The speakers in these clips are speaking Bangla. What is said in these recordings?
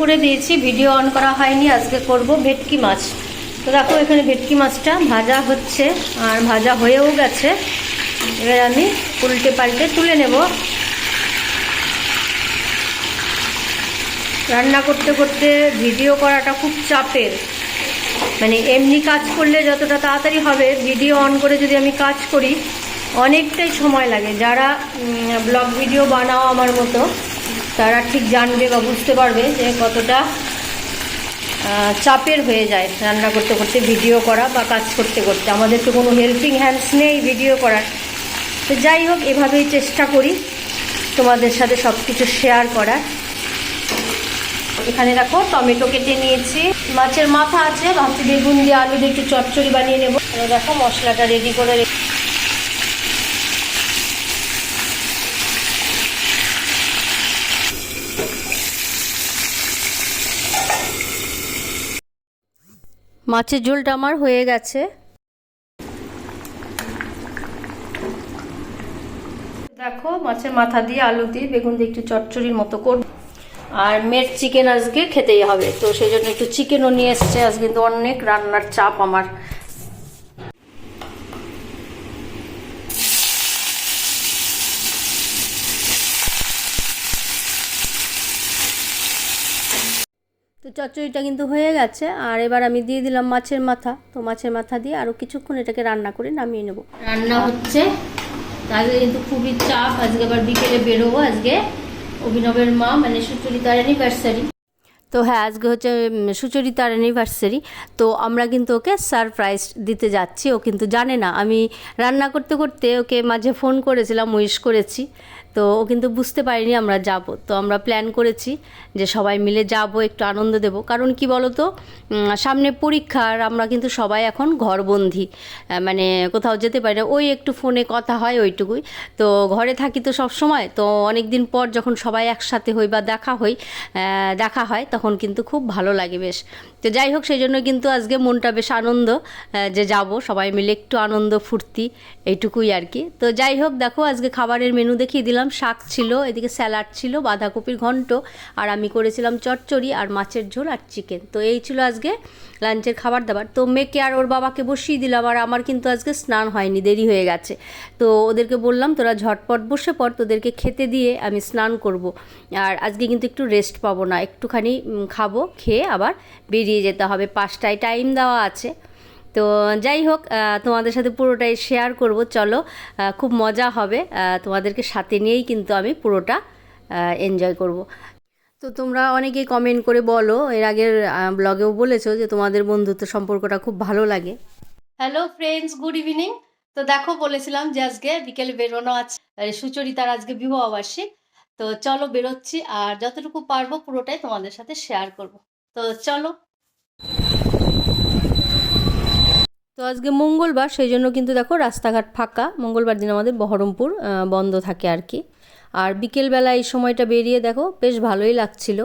করে দিয়েছি ভিডিও অন করা হয়নি, আজকে করব ভেটকি মাছ। তো দেখো এখানে ভেটকি মাছটা ভাজা হচ্ছে, আর ভাজা হয়েও গেছে। এবার আমি উল্টে পাল্টে তুলে নেব। রান্না করতে করতে ভিডিও করাটা খুব চাপের। মানে এমনি কাজ করলে যতটা তাড়াতাড়ি হবে ভিডিও অন করে যদি আমি কাজ করি, অনেকটাই সময় লাগে। যারা ব্লগ ভিডিও বানাও আমার মতো তারা ঠিক জানবে বা বুঝতে পারবে যে কতটা চাপের হয়ে যায় রান্না করতে করতে, ভিডিও করা বা কাজ করতে করতে। আমাদের তো কোনো হেল্পিং হ্যান্ডস নেই ভিডিও করার। তো যাই হোক, এভাবেই চেষ্টা করি তোমাদের সাথে সব কিছু শেয়ার করার। এখানে দেখো, টমেটো কেটে নিয়েছি। মাছের মাথা আছে, ভাবছি বেগুন দিয়ে আলু দিয়ে একটু চচ্চড়ি বানিয়ে নেব। দেখো মশলাটা রেডি করে রেখে মাছের ঝোলটা আমার হয়ে গেছে। দেখো মাছের মাথা দিয়ে আলু দিয়ে বেগুন দিয়ে একটু চটচড়ির মতো করব। আর মেট চিকেন আজকে খেতেই হবে, তো সেই জন্য একটু চিকেনও নিয়ে এসছে। আজকে কিন্তু অনেক রান্নার চাপ আমার। চচ্চড়িটা কিন্তু হয়ে গেছে। আর এবার আমি দিয়ে দিলাম মাছের মাথা। তো মাছের মাথা দিয়ে আরও কিছুক্ষণ এটাকে রান্না করে নামিয়ে নেব। রান্না হচ্ছে। আজকে কিন্তু খুবই চাপ। আজকে আবার বিকেলে বেরোবো। আজকে অভিনবের মা মানে সুচরিতার অ্যানিভার্সারি তো হ্যাঁ আজকে হচ্ছে সুচরিতার অ্যানিভার্সারি তো আমরা কিন্তু ওকে সারপ্রাইজ দিতে যাচ্ছি। ও কিন্তু জানে না। আমি রান্না করতে করতে ওকে মাঝে ফোন করেছিলাম উইশ করেছি। তো ও কিন্তু বুঝতে পারিনি আমরা যাব। তো আমরা প্ল্যান করেছি যে সবাই মিলে যাব, একটু আনন্দ দেব। কারণ কি বলো তো সামনে পরীক্ষার আমরা কিন্তু সবাই এখন ঘরবন্দি। মানে কোথাও যেতে পারি না। ওই একটু ফোনে কথা হয় ওইটুকুই। তো ঘরে থাকি তো সব সময়। তো অনেক দিন পর যখন সবাই একসাথে হই বা দেখা হই দেখা হয়, তখন কিন্তু খুব ভালো লাগে বেশ। তো যাই হোক সেই জন্য কিন্তু আজকে মনটা বেশ আনন্দ যে যাব। সবাই মিলে একটু আনন্দ, ফুর্তি, এইটুকুই আর কি। তো যাই হোক, দেখো, আজকে খাবারের মেনু দেখিয়ে দিলাম। শাক ছিল, এদিকে স্যালাড ছিল, বাঁধাকপির ঘন্ট, আর আমি করেছিলাম চচ্চড়ি আর মাছের ঝোল আর চিকেন। তো এই ছিল আজকে লাঞ্চের খাবার দাবার। তো মেয়েকে আর ওর বাবাকে বসিয়ে দিলাম, আর আমার কিন্তু আজকে স্নান হয়নি, দেরি হয়ে গেছে। তো ওদেরকে বললাম, তোরা ঝটপট বসে পড়, তোদেরকে খেতে দিয়ে আমি স্নান করব। আর আজকে কিন্তু একটু রেস্ট পাবো না, একটুখানি খাব, খেয়ে আবার বেরিয়ে যেতে হবে, পাঁচটায় টাইম দেওয়া আছে। তো যাই হোক তোমাদের সাথে পুরোটাই শেয়ার করব। চলো খুব মজা হবে তোমাদেরকে সাথে নিয়েই কিন্তু আমি পুরোটা এনজয় করব। তো তোমরা অনেকেই কমেন্ট করে বলো, এর আগের ব্লগেও বলেছ যে তোমাদের বন্ধুত্ব সম্পর্কটা খুব ভালো লাগে। হ্যালো ফ্রেন্ডস গুড ইভিনিং তো দেখো, বলেছিলাম যে আজকে বিকেলে বেরোনো আছে সুচরিতার আজকে বিবাহ বার্ষিক। তো চলো বেরোচ্ছি, আর যতটুকু পারব পুরোটাই তোমাদের সাথে শেয়ার করব। তো চলো তো আজকে মঙ্গলবার, সেই জন্য কিন্তু দেখো রাস্তাঘাট ফাঁকা। মঙ্গলবার দিন আমাদের বহরমপুর বন্ধ থাকে আর কি। আর বিকেলবেলা এই সময়টা বেরিয়ে দেখো বেশ ভালোই লাগছিল।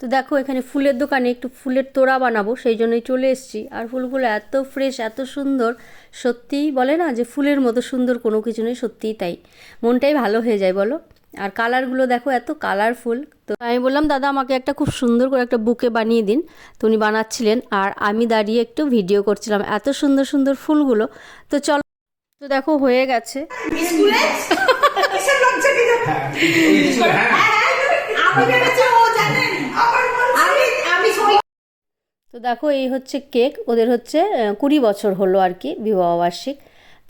তো দেখো এখানে ফুলের দোকানে একটু ফুলের তোড়া বানাবো, সেই জন্যই চলে এসেছি। আর ফুলগুলো এত ফ্রেশ এত সুন্দর, সত্যিই বলে না যে ফুলের মতো সুন্দর কোনো কিছু নেই, সত্যিই তাই। মনটাই ভালো হয়ে যায়, বলো। আর কালারগুলো দেখো এত কালারফুল তো আমি বললাম দাদা আমাকে একটা খুব সুন্দর করে একটা বুকে বানিয়ে দিন। তো উনি বানাচ্ছিলেন আর আমি দাঁড়িয়ে একটু ভিডিও করছিলাম এত সুন্দর সুন্দর ফুলগুলো। তো চলো তো দেখো হয়ে গেছে। আমি আমি সই তো দেখো এই হচ্ছে কেক। ওদের হচ্ছে কুড়ি বছর হলো আর কি বিবাহবার্ষিক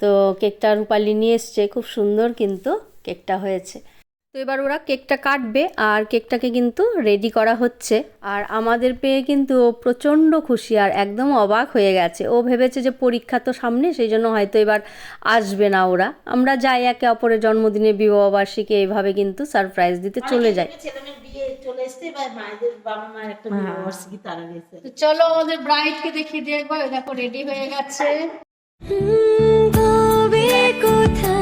তো কেকটা রূপালি নিয়ে এসছে খুব সুন্দর কিন্তু কেকটা হয়েছে। তো এবার ওরা কেকটা কাটবে আর কেকটাকে কিন্তু রেডি করা হচ্ছে। আর আমাদের পেয়ে কিন্তু ও প্রচণ্ড খুশি আর একদম অবাক হয়ে গেছে। ও ভেবেছে যে পরীক্ষা তো সামনে সেই জন্য হয়তো এবার আসবে না ওরা। আমরা যাই একে অপরের জন্মদিনে বিবাহবার্ষিকী এইভাবে কিন্তু সারপ্রাইজ দিতে চলে যাই চলে তো চলো আমাদের ব্রাইডকে দেখিয়ে দিয়ে একবার। দেখো রেডি হয়ে গেছে। কোথায়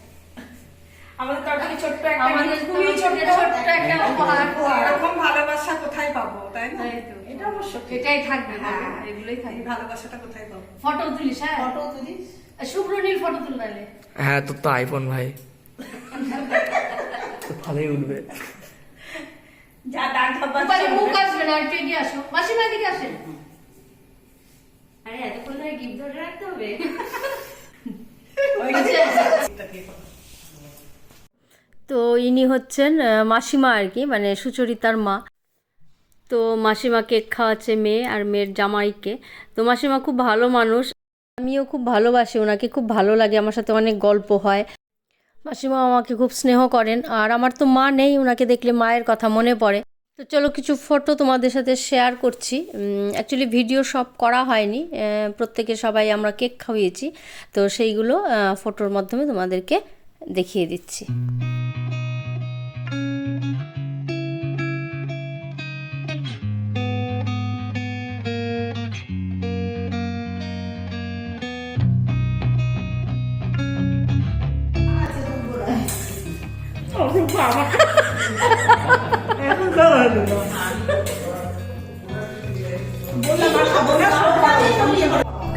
ছোট্ট একটা খুবই ছোট্ট ছোট্ট একটা এরকম ভালোবাসা কোথায় পাবো তাই না? এটা অবশ্য এটাই থাকবে হ্যাঁ। এগুলোই থাকবে। ভালোবাসাটা কোথায় পাবো? ফটো তুলিস হ্যাঁ? ফটো তুলিস? শুভ্র নীল ফটো তুলবে। হ্যাঁ তোর তো আইফোন ভাই। ভালোই উঠবে। যা ডাক ঢাবা মুখ আসবে না একটু এগিয়ে আসো? মাসিমা দিকে আসেন। আরে এতক্ষণ ধরে গিফট ধরে রাখতে হবে? তো ইনি হচ্ছেন মাসিমা আর কি মানে সুচরিতার মা। তো মাসিমা কেক খাওয়াচ্ছে মেয়ে আর মেয়ের জামাইকে। তো মাসিমা খুব ভালো মানুষ। আমিও খুব ভালোবাসি ওনাকে, খুব ভালো লাগে, আমার সাথে অনেক গল্প হয়। মাসিমা আমাকে খুব স্নেহ করেন আর আমার তো মা নেই, ওনাকে দেখলে মায়ের কথা মনে পড়ে। তো চলো কিছু ফটো তোমাদের সাথে শেয়ার করছি। অ্যাকচুয়ালি ভিডিও সব করা হয়নি প্রত্যেকে সবাই আমরা কেক খাইয়েছি। তো সেইগুলো ফটোর মাধ্যমে তোমাদেরকে দেখিয়ে দিচ্ছি।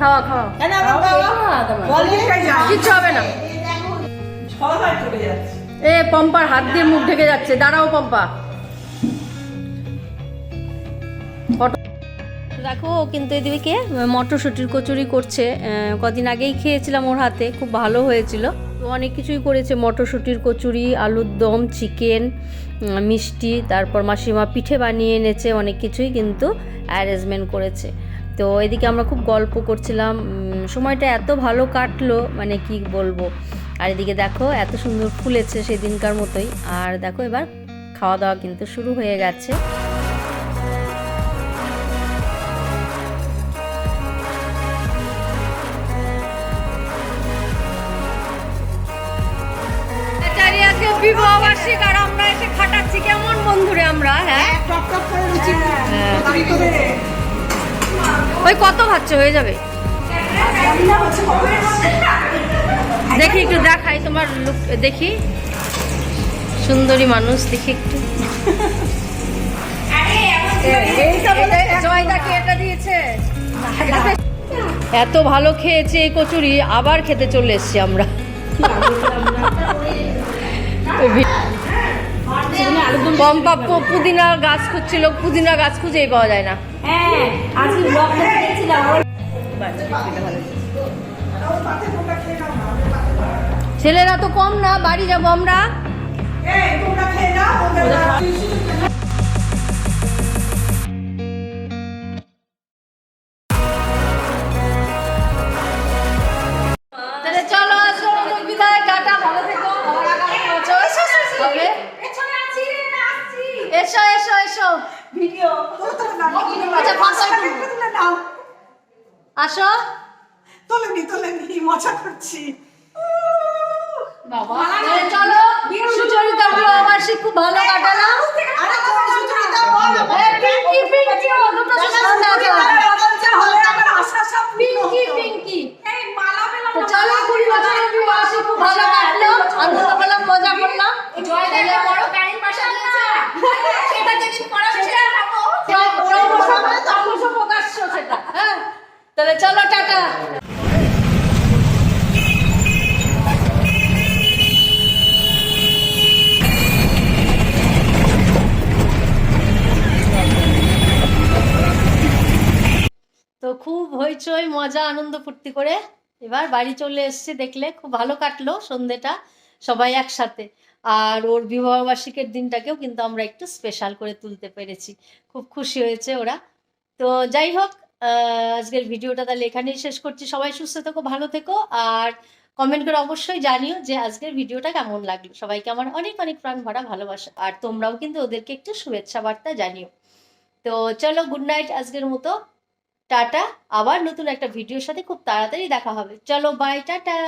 খাওয়া খাওয়া কিচ্ছু হবে না এ পম্পার হাত দিয়ে মুখ ঢেকে যাচ্ছে দাঁড়াও পম্পা দেখো কিন্তু এদিকে মটরশুটির কচুরি করছে। কদিন আগেই খেয়েছিলাম ওর হাতে খুব ভালো হয়েছিল। অনেক কিছুই করেছে, মটরশুঁটির কচুরি, আলুর দম, চিকেন মিষ্টি, তারপর মাসিমা পিঠে বানিয়ে এনেছে, অনেক কিছুই কিন্তু অ্যারেঞ্জমেন্ট করেছে। তো এদিকে আমরা খুব গল্প করছিলাম সময়টা এত ভালো কাটলো মানে কি বলব। আর এদিকে দেখো, এত সুন্দর ফুলেছে সেদিনকার মতোই। আর দেখো এবার খাওয়া দাওয়া কিন্তু শুরু হয়ে গেছে। ওই কত ভাবছে? হয়ে যাবে। দেখি একটু দেখাই তোমার লুক দেখি। সুন্দরী মানুষ, দেখি একটু। এত ভালো খেয়েছে এই কচুরি, আবার খেতে চলে এসেছি আমরা। পম্পা পুদিনা গাছ খুঁজছিল, পুদিনা গাছ খুঁজেই পাওয়া যায় না। হ্যাঁ আজকে ব্লগটা দিয়েছিলাম ছেলেরা তো কম না বাড়ি যাব আমরা এসো এসো এসো ভিডিও আচ্ছা, করব। তুলে নাও আসো তোলেনি তোলেনি মজা করছি বাবা চলো সুচরিতা বিবাহবার্ষিক খুব ভালো কাটালাম আরে কোন সুচরিতা বল পিঙ্কি পিঙ্কি ও দুটো পিঙ্কি পিঙ্কি তো চলো কুড়ি বছরের বিবাহবার্ষিক খুব ভালো কাটলো আনন্দ করলাম মজা করলাম ক্রম- তাহলে চলো, টাটা। তো খুব হইচই, মজা, আনন্দ ফুর্তি করে এবার বাড়ি চলে এসেছে দেখলে। খুব ভালো কাটলো সন্ধেটা, সবাই একসাথে। আর ওর বিবাহবার্ষিকের দিনটাকেও কিন্তু আমরা একটু স্পেশাল করে তুলতে পেরেছি। খুব খুশি হয়েছে ওরা। তো যাই হোক আজকের ভিডিওটা তাহলে এখানেই শেষ করছি। সবাই সুস্থ থেকো, ভালো থেকো, আর কমেন্ট করে অবশ্যই জানিও যে আজকের ভিডিওটা কেমন লাগল। সবাইকে আমার অনেক অনেক প্রাণ ভরা ভালোবাসা, আর তোমরাও কিন্তু ওদেরকে একটু শুভেচ্ছা বার্তা জানিও। তো চলো গুড নাইট আজকের মতো। টাটা, আবার নতুন একটা ভিডিওর সাথে খুব তাড়াতাড়ি দেখা হবে। চলো বাই টাটা।